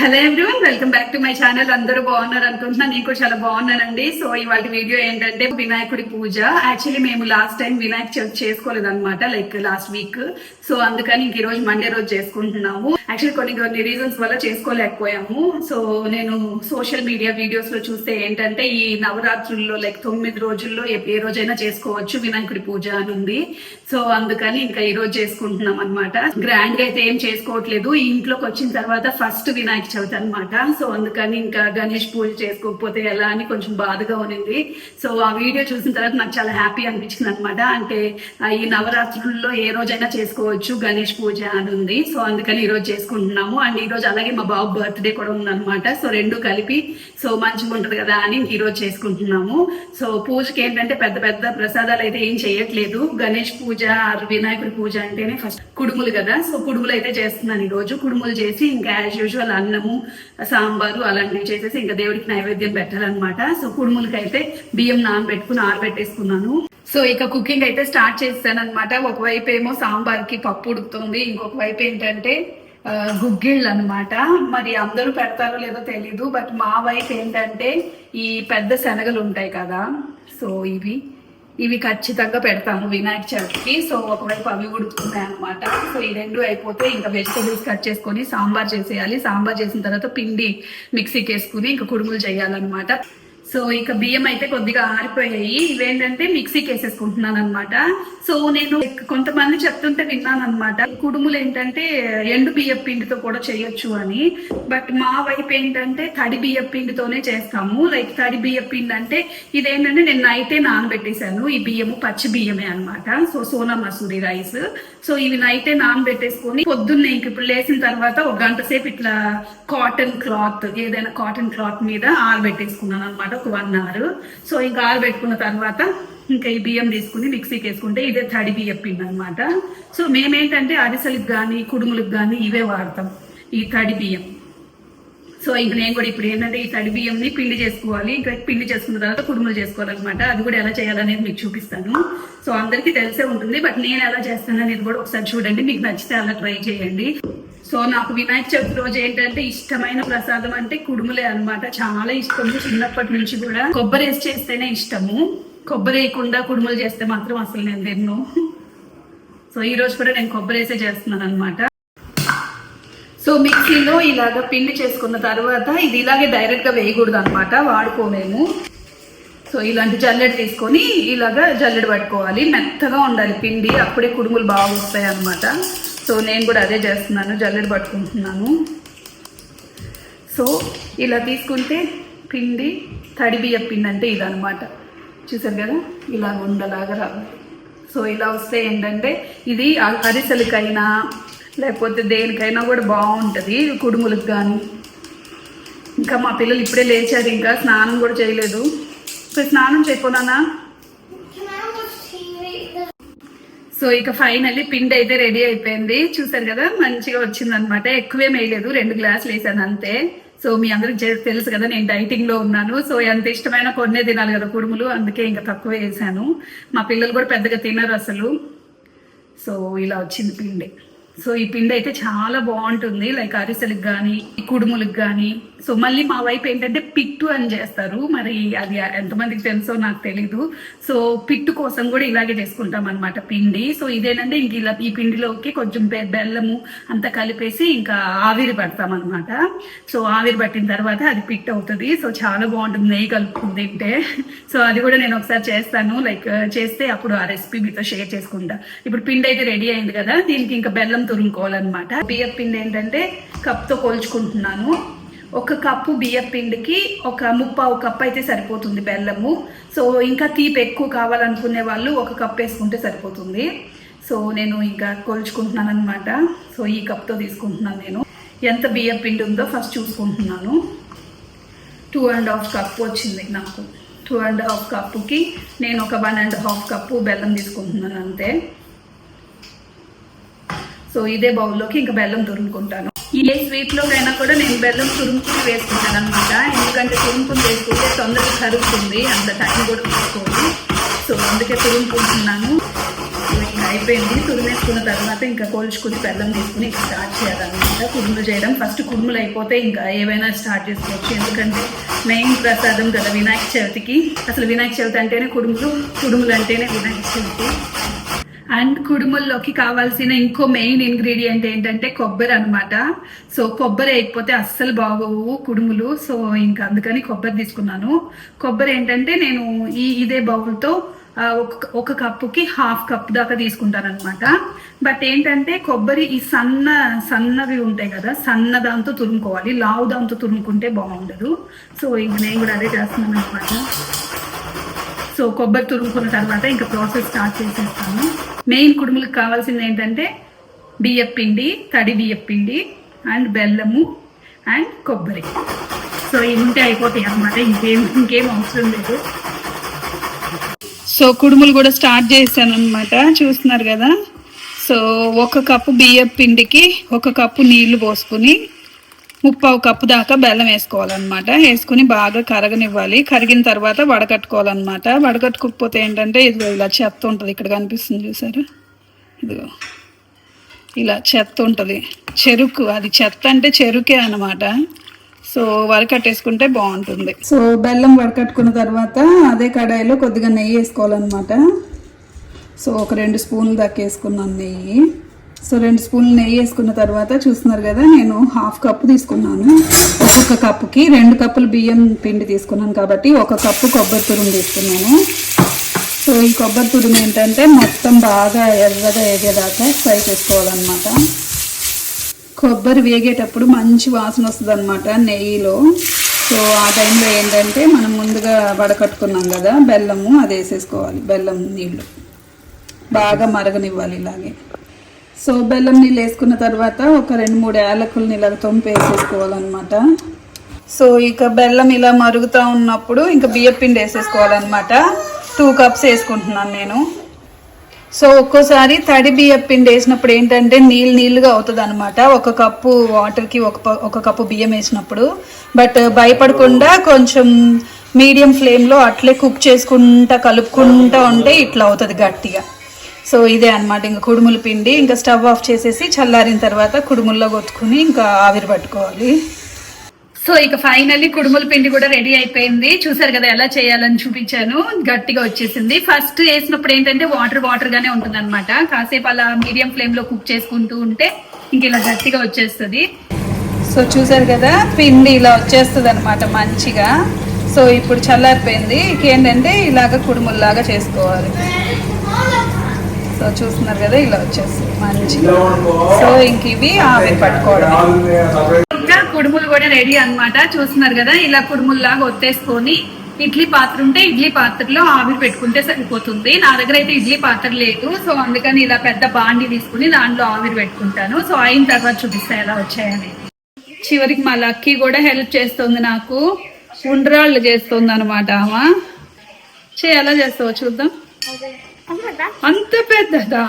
Hello everyone welcome back to my channel అందరూ బాగున్నారు అనుకుంటున్నా. నేను కూడా చాలా బాగున్నానండి. సో ఇవాళ వీడియో ఏంటంటే వినాయకుడి పూజ. యాక్చువల్లీ మేము లాస్ట్ టైం వినాయక చవితి చేసుకోలేదు అనమాట లైక్ లాస్ట్ వీక్ సో అందుకని ఇంక ఈ రోజు మండే రోజు చేసుకుంటున్నాము. యాక్చువల్ కొన్ని కొన్ని రీజన్స్ వల్ల చేసుకోలేకపోయాము. సో నేను సోషల్ మీడియా వీడియోస్లో చూస్తే ఏంటంటే ఈ నవరాత్రుల్లో లైక్ తొమ్మిది రోజుల్లో ఏ రోజైనా చేసుకోవచ్చు. వినాయకుడి పూజ అని ఉంది. సో అందుకని ఇంకా ఈ రోజు చేసుకుంటున్నాం అనమాట గ్రాండ్గా అయితే ఏం చేసుకోవట్లేదు. ఈ ఇంట్లోకి వచ్చిన తర్వాత ఫస్ట్ వినాయక చవితి అనమాట సో అందుకని ఇంకా గణేష్ పూజ చేసుకోకపోతే ఎలా అని కొంచెం బాధగా ఉన్నింది. సో ఆ వీడియో చూసిన తర్వాత నాకు చాలా హ్యాపీ అనిపించింది అనమాట అంటే ఈ నవరాత్రుల్లో ఏ రోజైనా చేసుకోవచ్చు గణేష్ పూజ అని ఉంది. సో అందుకని ఈ రోజు చేసుకుంటున్నాము. అండ్ ఈరోజు అలాగే మా బాబు బర్త్డే కూడా ఉందన్నమాట. సో రెండు కలిపి సో మంచిగా ఉంటుంది కదా అని ఈరోజు చేసుకుంటున్నాము. సో పూజకి ఏంటంటే పెద్ద పెద్ద ప్రసాదాలు అయితే ఏం చేయట్లేదు. గణేష్ పూజ వినాయకుడి పూజ అంటేనే ఫస్ట్ కుడుములు కదా. సో కుడుములు అయితే చేస్తున్నాను ఈ రోజు. కుడుములు చేసి ఇంకా యాజ్ యూజువల్ అన్నము సాంబారు అలాంటివి చేసేసి ఇంకా దేవుడికి నైవేద్యం పెట్టాలన్నమాట. సో కుడుములకి అయితే బియ్యం నానబెట్టుకుని ఆరబెట్టేసుకున్నాను. సో ఇక కుకింగ్ అయితే స్టార్ట్ చేస్తాను అనమాట ఒకవైపు ఏమో సాంబార్కి పప్పు ఉడుకుతుంది. ఇంకొక వైపు ఏంటంటే గుగ్గిళ్ళు అనమాట మరి అందరూ పెడతారో లేదో తెలీదు బట్ మా వైపు ఏంటంటే ఈ పెద్ద శనగలు ఉంటాయి కదా సో ఇవి ఇవి ఖచ్చితంగా పెడతాము వినాయక చవితికి. సో ఒకవైపు అవి ఉడుకుతున్నాయి అనమాట సో ఈ రెండు అయిపోతే ఇంకా వెజిటబుల్స్ కట్ చేసుకొని సాంబార్ చేసేయాలి. సాంబార్ చేసిన తర్వాత పిండి మిక్సీకి వేసుకుని ఇంకా కుడుములు చేయాలన్నమాట. సో ఇక బియ్యం అయితే కొద్దిగా ఆరిపోయాయి. ఇవేంటంటే మిక్సీకి వేసేసుకుంటున్నాను అనమాట సో నేను కొంతమంది చెప్తుంటే విన్నాను అనమాట కుడుములు ఏంటంటే ఎండు బియ్యం పిండితో కూడా చేయొచ్చు అని. బట్ మా వైపు ఏంటంటే తడి బియ్యం పిండితోనే చేస్తాము. లైక్ తడి బియ్యం పిండి అంటే ఇదేంటంటే నేను నైటే నానబెట్టేశాను. ఈ బియ్యము పచ్చి బియ్యమే అనమాట so Sona Masuri rice. So ఇవి నైటే నానబెట్టేసుకొని పొద్దున్నే ఇంక ఇప్పుడు లేచిన తర్వాత ఒక గంట సేపు ఇట్లా కాటన్ క్లాత్ ఏదైనా కాటన్ క్లాత్ మీద ఆరబెట్టేసుకున్నాను అనమాట వరకు వన్ అవర్ సో ఇంకా ఆరబెట్టుకున్న తర్వాత ఇంకా ఈ బియ్యం తీసుకుని మిక్సీకి వేసుకుంటే ఇదే తడి బియ్యం పిండి అనమాట సో మేమేంటంటే అరిసెలకు కానీ కుడుములకు కానీ ఇవే వాడతాం ఈ తడి బియ్యం. సో ఇంక నేను కూడా ఇప్పుడు ఏంటంటే ఈ తడి బియ్యంని పిండి చేసుకోవాలి. ఇంకా పిండి చేసుకున్న తర్వాత కుడుములు చేసుకోవాలన్నమాట. అది కూడా ఎలా చేయాలనేది మీకు చూపిస్తాను. సో అందరికీ తెలిసే ఉంటుంది. బట్ నేను ఎలా చేస్తాను అనేది కూడా ఒకసారి చూడండి. మీకు నచ్చితే అలా ట్రై చేయండి. సో నాకు వినాయక చవితి రోజు ఏంటంటే ఇష్టమైన ప్రసాదం అంటే కుడుములే అనమాట చాలా ఇష్టము చిన్నప్పటి నుంచి కూడా. కొబ్బరి వేసి చేస్తేనే ఇష్టము. కొబ్బరి వేయకుండా కుడుములు చేస్తే మాత్రం అసలు నేను తిన్ను. సో ఈ రోజు కూడా నేను కొబ్బరి వేసే చేస్తున్నాను అనమాట సో మిక్సీలో ఇలాగ పిండి చేసుకున్న తర్వాత ఇది ఇలాగే డైరెక్ట్గా వేయకూడదు అనమాట వాడుకోలేము సో ఇలాంటి జల్లెడ తీసుకొని ఇలాగా జల్లెడ పట్టుకోవాలి. మెత్తగా ఉండాలి పిండి. అప్పుడే కుడుములు బాగా వస్తాయి అనమాట సో నేను కూడా అదే చేస్తున్నాను జల్లెడ పట్టుకుంటున్నాను. సో ఇలా తీసుకుంటే పిండి తడి బియ్యం పిండి అంటే ఇదనమాట చూసారు కదా? ఇలా ఉండలాగా రావాలి సో ఇలా వస్తే ఏంటంటే ఇది అరిసెలకైనా లేకపోతే దేనికైనా కూడా బాగుంటుంది కుడుములకు కానీ ఇంకా మా పిల్లలు ఇప్పుడే లేచారు ఇంకా స్నానం కూడా చేయలేదు. సో స్నానం చేయకపోనా సో ఇక ఫైనల్లీ పిండి అయితే రెడీ అయిపోయింది. చూసారు కదా మంచిగా వచ్చింది అనమాట ఎక్కువేం వేయలేదు రెండు గ్లాసులు వేసాను అంతే. సో మీ అందరికి తెలుసు కదా నేను డైటింగ్లో ఉన్నాను. సో ఎంత ఇష్టమైన కొన్నే తినాలి కదా కుడుములు. అందుకే ఇంకా తక్కువ వేసాను. మా పిల్లలు కూడా పెద్దగా తినరు అసలు. సో ఇలా వచ్చింది పిండి. సో ఈ పిండి అయితే చాలా బాగుంటుంది. లైక్ అరిసెలకు కానీ కుడుములకు కానీ సో మళ్ళీ మా వైపు ఏంటంటే పిట్టు అని చేస్తారు. మరి అది ఎంతమందికి తెలుసో నాకు తెలీదు. సో పిట్టు కోసం కూడా ఇలాగే చేసుకుంటాం అనమాట పిండి. సో ఇదేనంటే ఇంక ఇలా ఈ పిండిలోకి కొంచెం బెల్లము అంతా కలిపేసి ఇంకా ఆవిరి పడతాం అనమాట సో ఆవిరి పట్టిన తర్వాత అది పిట్ అవుతుంది. సో చాలా బాగుంటుంది. నెయ్యి కలుపుకుని తింటే. సో అది కూడా నేను ఒకసారి చేస్తాను. లైక్ చేస్తే అప్పుడు ఆ రెసిపీ మీతో షేర్ చేసుకుంటా. ఇప్పుడు పిండి అయితే రెడీ అయింది కదా. దీనికి ఇంకా బెల్లం తురుముకోవాలన్నమాట బియ్యం పిండి ఏంటంటే కప్తో కోల్చుకుంటున్నాను. ఒక కప్పు బియ్యం పిండికి ఒక ముప్పావు కప్ అయితే సరిపోతుంది బెల్లము. సో ఇంకా తీపి ఎక్కువ కావాలనుకునే వాళ్ళు ఒక కప్ వేసుకుంటే సరిపోతుంది. సో నేను ఇంకా కొలుచుకుంటున్నాను అనమాట సో ఈ కప్తో తీసుకుంటున్నాను నేను. ఎంత బియ్యం పిండి ఉందో ఫస్ట్ చూసుకుంటున్నాను. టూ అండ్ హాఫ్ కప్ వచ్చింది నాకు. టూ అండ్ హాఫ్ కప్పుకి నేను ఒక వన్ అండ్ హాఫ్ కప్పు బెల్లం తీసుకుంటున్నాను అంతే. సో ఇదే బౌల్లోకి ఇంకా బెల్లం తురుముకుంటాను. ఏ స్వీట్లోకైనా కూడా నేను బెల్లం తురుముకుని వేసుకుంటాను అనమాట ఎందుకంటే తురుముకుని వేసుకుంటే తొందరగా కరుగుతుంది. అంత టైం కూడా తీసుకోండి సో అందుకే తురుముకుంటున్నాను. ఇంకా అయిపోయింది. తురిమేసుకున్న తర్వాత ఇంకా కోల్చుకుని బెల్లం తీసుకుని ఇంకా స్టార్ట్ చేయాలన్నమాట. కుడుములు చేయడం ఫస్ట్ కుడుములు అయిపోతే ఇంకా ఏవైనా స్టార్ట్ చేసుకోవచ్చు. ఎందుకంటే మెయిన్ ప్రసాదం కదా వినాయక చవితికి. అసలు వినాయక చవితి అంటేనే కుడుములు కుడుములు అంటేనే వినాయక చవితి. అండ్ కుడుముల్లోకి కావాల్సిన ఇంకో మెయిన్ ఇంగ్రీడియంట్ ఏంటంటే కొబ్బరి అనమాట సో కొబ్బరి వేయకపోతే అస్సలు బాగోవు కుడుములు. సో ఇంకా అందుకని కొబ్బరి తీసుకున్నాను. కొబ్బరి ఏంటంటే నేను ఈ ఇదే బౌల్తో ఒక ఒక కప్పుకి హాఫ్ కప్ దాకా తీసుకుంటాను అనమాట బట్ ఏంటంటే కొబ్బరి ఈ సన్న సన్నవి ఉంటాయి కదా సన్న దాంతో తురుముకోవాలి. లావు దాంతో తురుముకుంటే బాగుండదు. సో ఇంక నేను కూడా అదే చేస్తున్నాను అనమాట సో కొబ్బరి తురుముకున్న తర్వాత ఇంకా ప్రాసెస్ స్టార్ట్ చేసేస్తాను. మెయిన్ కుడుములకు కావాల్సింది ఏంటంటే బియ్యపిండి తడి బియ్యపిండి అండ్ బెల్లము అండ్ కొబ్బరి. సో ఇవి ఉంటే అయిపోతాయి అన్నమాట. ఇంకేం ఇంకేం అవసరం లేదు. సో కుడుములు కూడా స్టార్ట్ చేశాను అనమాట చూస్తున్నారు కదా? సో ఒక కప్పు బియ్యం పిండికి ఒక కప్పు నీళ్ళు పోసుకుని ముప్పావు కప్పు దాకా బెల్లం వేసుకోవాలన్నమాట. వేసుకుని బాగా కరగనివ్వాలి. కరిగిన తర్వాత వడకట్టుకోవాలన్నమాట. వడకట్టుకోకపోతే ఏంటంటే ఇది ఇలా చెత్త ఉంటుంది. ఇక్కడ కనిపిస్తుంది చూసారు? ఇదిగో. ఇలా చెత్త ఉంటుంది. చెరుకు అది చెత్త అంటే చెరుకే అన్నమాట. సో వరకట్టేసుకుంటే బాగుంటుంది. సో బెల్లం వడకట్టుకున్న తర్వాత అదే కడాయిలో కొద్దిగా నెయ్యి వేసుకోవాలన్నమాట. సో ఒక రెండు స్పూన్లు దాకా వేసుకున్నాను నెయ్యి. సో రెండు స్పూన్లు నెయ్యి వేసుకున్న తర్వాత చూస్తున్నారు కదా నేను హాఫ్ కప్పు తీసుకున్నాను. ఒక్కొక్క కప్పుకి రెండు కప్పులు బియ్యం పిండి తీసుకున్నాను కాబట్టి ఒక కప్పు కొబ్బరి తురుము తీసుకున్నాను. సో ఈ కొబ్బరి తురుము ఏంటంటే మొత్తం బాగా ఎర్రగా వేగేదాకా ఫ్రై చేసుకోవాలన్నమాట. కొబ్బరి వేగేటప్పుడు మంచి వాసన వస్తుంది అనమాట నెయ్యిలో. సో ఆ టైంలో ఏంటంటే మనం ముందుగా వడకట్టుకున్నాం కదా బెల్లము అది వేసేసుకోవాలి బెల్లం నీళ్ళు. బాగా మరగనివ్వాలి ఇలాగే. సో బెల్లం నీళ్ళు వేసుకున్న తర్వాత ఒక రెండు మూడు యాలకుల్ని ఇలా తొంపి వేసేసుకోవాలన్నమాట. సో ఇక బెల్లం ఇలా మరుగుతూ ఉన్నప్పుడు ఇంకా బియ్యం పిండి వేసేసుకోవాలన్నమాట. టూ కప్స్ వేసుకుంటున్నాను నేను. సో ఒక్కోసారి తడి బియ్యం పిండి వేసినప్పుడు ఏంటంటే నీళ్ళు నీళ్ళుగా అవుతుంది అనమాట ఒక కప్పు వాటర్కి ఒక ఒక కప్పు బియ్యం వేసినప్పుడు. బట్ భయపడకుండా కొంచెం మీడియం ఫ్లేమ్లో అట్లే కుక్ చేసుకుంటా కలుపుకుంటా ఉంటే ఇట్లా అవుతుంది గట్టిగా. సో ఇదే అన్నమాట. ఇంకా కుడుముల పిండి ఇంకా స్టవ్ ఆఫ్ చేసేసి చల్లారిన తర్వాత కుడుముల్లో కొట్టుకుని ఇంకా ఆవిరి పట్టుకోవాలి. సో ఇక ఫైనల్లీ కుడుముల పిండి కూడా రెడీ అయిపోయింది. చూసారు కదా ఎలా చేయాలని చూపించాను. గట్టిగా వచ్చేసింది. ఫస్ట్ వేసినప్పుడు ఏంటంటే వాటర్ వాటర్ గానే ఉంటుంది అనమాట కాసేపు అలా మీడియం ఫ్లేమ్లో కుక్ చేసుకుంటూ ఉంటే ఇంక ఇలా గట్టిగా వచ్చేస్తుంది. సో చూసారు కదా పిండి ఇలా వచ్చేస్తుంది అనమాట మంచిగా. సో ఇప్పుడు చల్లారిపోయింది. ఇంకేంటంటే ఇలాగ కుడుముల్లాగా చేసుకోవాలి. సో చూస్తున్నారు కదా ఇలా వచ్చేస్తుంది మంచిగా. సో ఇంక ఇవి ఆవిరి పట్టుకోవడం. ఇంకా కుడుములు కూడా రెడీ అన్నమాట. చూస్తున్నారు కదా ఇలా కుడుముల్లాగా ఒత్తేసుకొని ఇడ్లీ పాత్ర ఉంటే ఇడ్లీ పాత్రలో ఆవిరి పెట్టుకుంటే సరిపోతుంది. నా దగ్గర అయితే ఇడ్లీ పాత్ర లేదు. సో అందుకని ఇలా పెద్ద బాండి తీసుకుని దాంట్లో ఆవిరి పెట్టుకుంటాను. సో అయిన తర్వాత చూపిస్తా ఎలా వచ్చాయని. చివరికి మా లక్కీ కూడా హెల్ప్ చేస్తుంది నాకు. ఉండ్రాళ్ళు చేస్తుంది అనమాట ఆమె. చే ఎలా చేస్తావో చూద్దాం. అంత పెద్దదా?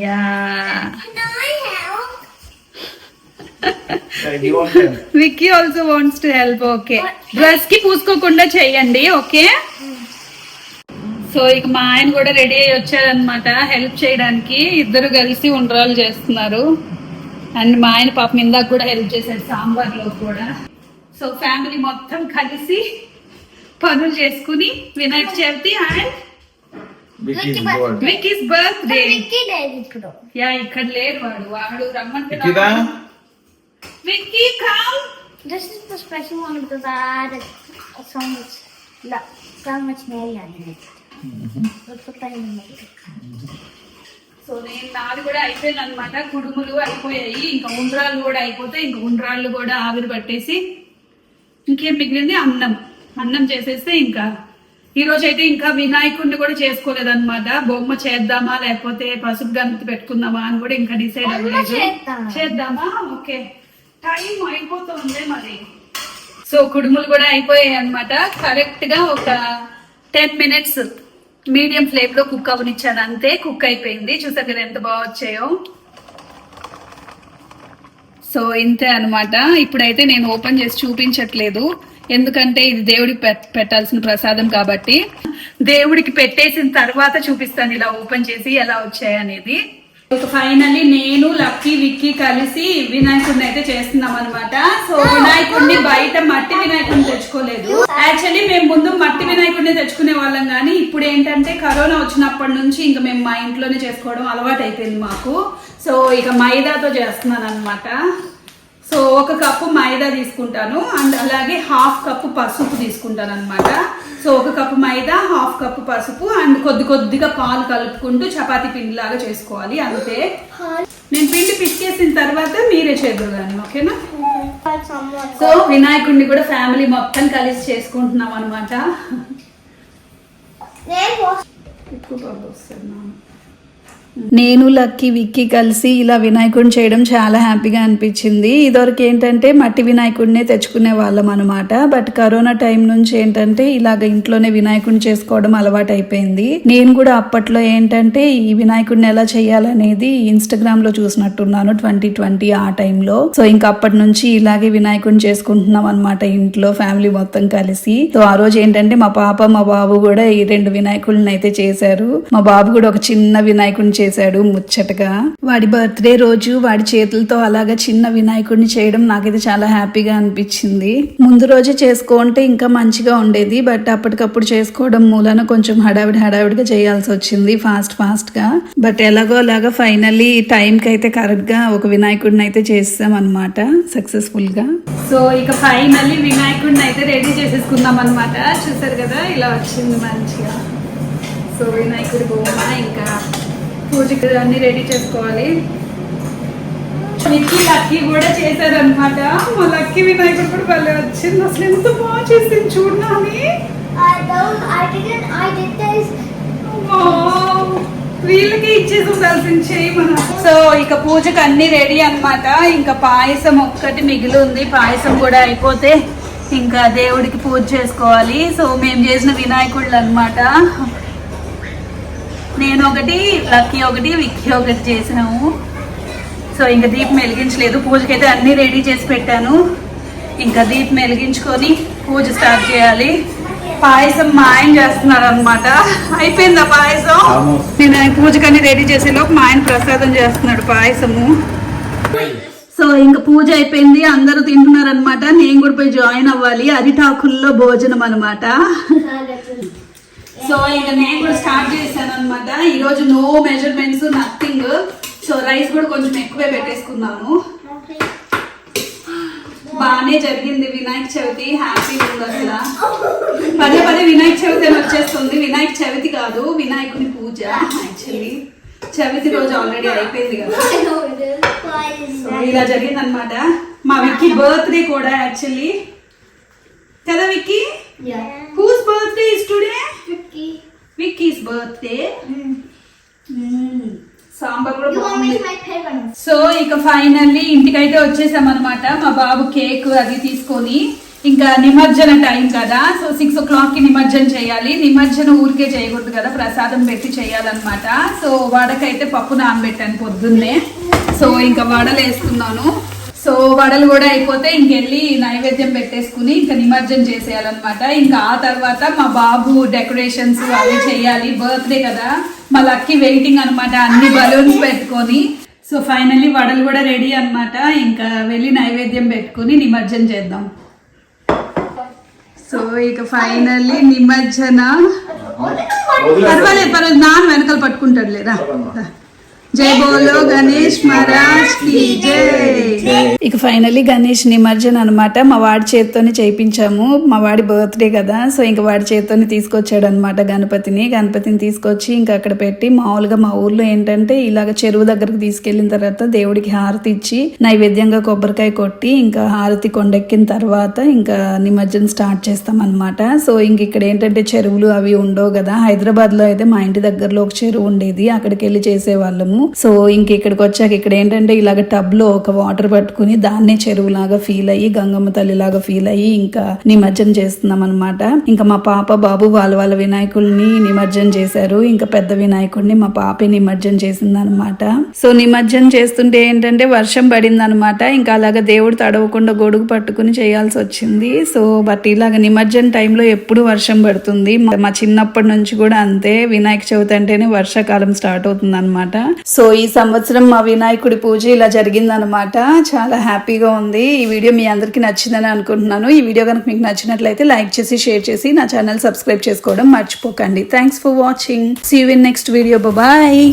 Yeah. Vicky also wants to help okay డ్రెస్కి పూసుకోకుండా చెయ్యండి ఓకే సో ఇక మా ఆయన కూడా రెడీ అయ్యి వచ్చారనమాట హెల్ప్ చేయడానికి. ఇద్దరు కలిసి ఉండ్రాలు చేస్తున్నారు. అండ్ మా ఆయన పాపం ఇందాక కూడా హెల్ప్ చేశారు సాంబార్లో కూడా. సో ఫ్యామిలీ మొత్తం కలిసి పనులు చేసుకుని Vinayaka Chavithi and. Vicky's birthday yeah ఇక్కడ లేరు వాడు. వాడు రమ్మంటున్నాడు? Vicky come added so much, la- so much mayo in it. Let's put that in the middle. So నేను నాది కూడా అయిపోయింది అనమాట కుడుములు అయిపోయాయి. ఇంకా ఉండ్రాళ్ళు కూడా అయిపోతే ఇంకా ఉండ్రాళ్ళు కూడా ఆవిరి పట్టేసి ఇంకేం మిగిలింది? అన్నం. అన్నం చేసేస్తే ఇంకా. ఈ రోజు అయితే ఇంకా వినాయకుడిని కూడా చేసుకోలేదన్నమాట. బొమ్మ చేద్దామా లేకపోతే పసుపు గణపతి పెట్టుకుందామా అని కూడా ఇంకా డిసైడ్ అవ్వలేదు. చేద్దాం. చేద్దామా? ఓకే. టైం అయిపోతుంది మరి. సో కుడుములు కూడా అయిపోయాయి అనమాట కరెక్ట్గా ఒక టెన్ మినిట్స్ మీడియం ఫ్లేమ్లో కుక్ అవనిచ్చాను. అంతే కుక్ అయిపోయింది. చూసారు కదా ఎంత బాగా వచ్చాయో. సో ఇంతే అన్నమాట. ఇప్పుడైతే నేను ఓపెన్ చేసి చూపించట్లేదు. ఎందుకంటే ఇది దేవుడికి పెట్టాల్సిన ప్రసాదం కాబట్టి దేవుడికి పెట్టేసిన తర్వాత చూపిస్తాను ఇలా ఓపెన్ చేసి ఎలా వచ్చాయి అనేది. ఫైనల్లీ నేను లక్కీ విక్కీ కలిసి వినాయకుడిని అయితే చేస్తున్నాం అనమాట సో వినాయకుడిని బయట మట్టి వినాయకుడిని తెచ్చుకోలేదు. యాక్చువల్లీ మేము ముందు మట్టి వినాయకుడిని తెచ్చుకునే వాళ్ళం కానీ ఇప్పుడు ఏంటంటే కరోనా వచ్చినప్పటి నుంచి ఇంకా మేము మా ఇంట్లోనే చేసుకోవడం అలవాటు అయిపోయింది మాకు. సో ఇక మైదాతో చేస్తున్నాను అనమాట సో ఒక కప్పు మైదా తీసుకుంటాను అండ్ అలాగే హాఫ్ కప్పు పసుపు తీసుకుంటాను అనమాట సో ఒక కప్పు మైదా హాఫ్ కప్పు పసుపు అండ్ కొద్ది కొద్దిగా పాలు కలుపుకుంటూ చపాతీ పిండి లాగా చేసుకోవాలి అంతే. నేను పిండి పిసికేసిన తర్వాత మీరే చేద్దరు కానీ ఓకేనా. సో వినాయకుడిని కూడా ఫ్యామిలీ మొత్తం కలిసి చేసుకుంటున్నాం అనమాట ఎక్కువ వస్తున్నాను నేను లక్కీ విక్కీ కలిసి ఇలా వినాయకుడిని చేయడం చాలా హ్యాపీగా అనిపించింది. ఇదివరకు ఏంటంటే మట్టి వినాయకుడినే తెచ్చుకునే వాళ్ళం అనమాట బట్ కరోనా టైం నుంచి ఏంటంటే ఇలాగ ఇంట్లోనే వినాయకుడిని చేసుకోవడం అలవాటు అయిపోయింది నేను కూడా అప్పట్లో ఏంటంటే ఈ వినాయకుడిని ఎలా చేయాలనేది ఇన్స్టాగ్రామ్లో చూసినట్టున్నాను ట్వంటీ ట్వంటీ ఆ టైంలో. సో ఇంకా అప్పటి నుంచి ఇలాగే వినాయకుడిని చేసుకుంటున్నాం అనమాట ఇంట్లో ఫ్యామిలీ మొత్తం కలిసి. సో ఆ రోజు ఏంటంటే మా పాప మా బాబు కూడా ఈ రెండు వినాయకుడిని అయితే చేశారు. మా బాబు కూడా ఒక చిన్న వినాయకుడిని చేశాడు ముచ్చటగా. వాడి బర్త్డే రోజు వాడి చేతులతో అలాగా చిన్న వినాయకుడిని చేయడం నాకైతే చాలా హ్యాపీగా అనిపించింది. ముందు రోజే చేసుకుంటే ఇంకా మంచిగా ఉండేది బట్ అప్పటికప్పుడు చేసుకోవడం మూలన కొంచెం హడావిడి హడావిడిగా చేయాల్సి వచ్చింది ఫాస్ట్ ఫాస్ట్గా బట్ ఎలాగో అలాగా ఫైనల్లీ టైం కి అయితే కరెక్ట్గా ఒక వినాయకుడిని అయితే చేసాం అనమాట సక్సెస్ఫుల్గా సో ఇక ఫైనల్లీ వినాయకుడిని అయితే రెడీ చేసేసుకుందాం అనమాట చూసారు కదా ఇలా వచ్చింది మంచిగా. సో వినాయకుడి బొమ్మ ఇంకా పూజకి అన్ని రెడీ చేసుకోవాలి. మిక్కీ లక్కీ కూడా చేశారనమాట మా లక్కీ వినాయకుడు కూడా భలే వచ్చింది. అసలు ఎంత బాగా చేసింది చూడనాని. వీళ్ళకి ఇచ్చేసి ఉండాల్సింది చేయి మనం. సో ఇక పూజకు అన్ని రెడీ అన్నమాట. ఇంకా పాయసం ఒక్కటి మిగిలి ఉంది పాయసం కూడా అయిపోతే ఇంకా దేవుడికి పూజ చేసుకోవాలి. సో మేము చేసిన వినాయకుళ్ళు అనమాట నేను ఒకటి లక్కీ ఒకటి విక్కీ ఒకటి చేసినాము సో ఇంకా దీపం వెలిగించలేదు. పూజకైతే అన్ని రెడీ చేసి పెట్టాను. ఇంకా దీపం వెలిగించుకొని పూజ స్టార్ట్ చేయాలి. పాయసం మా ఆయన చేస్తున్నారు అనమాట అయిపోయిందా పాయసం? నేను ఆయన పూజకన్నీ రెడీ చేసే లోపు మా ఆయన ప్రసాదం చేస్తున్నాడు పాయసము. సో ఇంకా పూజ అయిపోయింది. అందరూ తింటున్నారు అనమాట నేను కూడా పోయి జాయిన్ అవ్వాలి. అరిటాకుల్లో భోజనం అనమాట సో ఇంకా నేను కూడా స్టార్ట్ చేశాను అనమాట ఈ రోజు no measurements nothing so rice కూడా కొంచెం ఎక్కువే పెట్టేసుకున్నాను. బాగానే జరిగింది. వినాయక చవితి హ్యాపీ ఉంది అసలు పదే పదే వినాయక చవితి అని వచ్చేస్తుంది. వినాయక చవితి కాదు వినాయకుని పూజ యాక్చువల్లీ చవితి రోజు ఆల్రెడీ అయిపోయింది కదా. ఇలా జరిగింది అనమాట మా విక్కీ బర్త్డే కూడా యాక్చువల్లీ కదా Vicky. Whose birthday is today. Vicky's birthday sambar కూడా బాగుంది? సో ఇక ఫైనల్లీ ఇంటికైతే వచ్చేసాం అనమాట మా బాబు కేక్ అది తీసుకొని ఇంకా నిమజ్జన టైం కదా. సో సిక్స్ ఓ క్లాక్కి నిమజ్జన చేయాలి. నిమజ్జన ఊరికే చేయకూడదు కదా. ప్రసాదం పెట్టి చేయాలన్నమాట. సో వడకైతే పప్పు నానబెట్టాను పొద్దున్నే. సో ఇంకా వడలు వేసుకున్నాను సో వడలు కూడా అయిపోతే ఇంకెళ్ళి నైవేద్యం పెట్టేసుకుని ఇంకా నిమజ్జనం చేసేయాలన్నమాట. ఇంకా ఆ తర్వాత మా బాబు డెకరేషన్స్ అవి చేయాలి బర్త్డే కదా. మా లక్కీ వెయిటింగ్ అన్నమాట అన్ని బలూన్స్ పెట్టుకొని. సో ఫైనల్లీ వడలు కూడా రెడీ అన్నమాట. ఇంకా వెళ్ళి నైవేద్యం పెట్టుకుని నిమజ్జనం చేద్దాం. సో ఇక ఫైనల్లీ నిమజ్జన. పర్వాలేదు పర్వాలేదు నాన్న వెనకాల పట్టుకుంటాడు లేదా జై బోలో గణేష్ మహారాజ్కి జై. ఇక ఫైనల్లీ గణేష్ నిమజ్జన అనమాట మా వాడి చేతితోనే చేయించాము. మా వాడి బర్త్డే కదా. సో ఇంకా వాడి చేతితోనే తీసుకొచ్చాడు అనమాట గణపతిని. గణపతిని తీసుకొచ్చి ఇంకా అక్కడ పెట్టి మామూలుగా మా ఊర్లో ఏంటంటే ఇలాగ చెరువు దగ్గరకు తీసుకెళ్ళిన తర్వాత దేవుడికి హారతి ఇచ్చి నైవేద్యంగా కొబ్బరికాయ కొట్టి ఇంకా హారతి కొండెక్కిన తర్వాత ఇంకా నిమజ్జనం స్టార్ట్ చేస్తాం అనమాట సో ఇంక ఇక్కడ ఏంటంటే చెరువులు అవి ఉండవు కదా. హైదరాబాద్లో అయితే మా ఇంటి దగ్గరలో ఒక చెరువు ఉండేది. అక్కడికి వెళ్ళి చేసేవాళ్ళము. సో ఇంక ఇక్కడికి వచ్చాక ఇక్కడ ఏంటంటే ఇలాగ టబ్లో ఒక వాటర్ పట్టుకుని దాన్నే చెరువులాగా ఫీల్ అయ్యి గంగమ్మ తల్లి లాగా ఫీల్ అయ్యి ఇంకా నిమజ్జనం చేస్తున్నాం అనమాట ఇంకా మా పాప బాబు వాళ్ళ వాళ్ళ వినాయకుల్ని నిమజ్జనం చేశారు. ఇంకా పెద్ద వినాయకుడిని మా పాపే నిమజ్జనం చేసింది అనమాట సో నిమజ్జనం చేస్తుంటే ఏంటంటే వర్షం పడింది అనమాట ఇంకా అలాగ దేవుడు తడవకుండా గొడుగు పట్టుకుని చేయాల్సి వచ్చింది. సో బట్ ఇలాగ నిమజ్జనం టైంలో ఎప్పుడు వర్షం పడుతుంది? మా- మా చిన్నప్పటి నుంచి కూడా అంతే. వినాయక చవితి అంటేనే వర్షాకాలం స్టార్ట్ అవుతుంది అనమాట సో ఈ సంవత్సరం మా వినాయకుడి పూజ ఇలా జరిగిందనమాట చాలా హ్యాపీగా ఉంది. ఈ వీడియో మీ అందరికీ నచ్చిందని అనుకుంటున్నాను. ఈ వీడియో కనుక మీకు నచ్చినట్లయితే లైక్ చేసి షేర్ చేసి నా ఛానల్ సబ్స్క్రైబ్ చేసుకోవడం మర్చిపోకండి. Thanks for watching see you in next video bye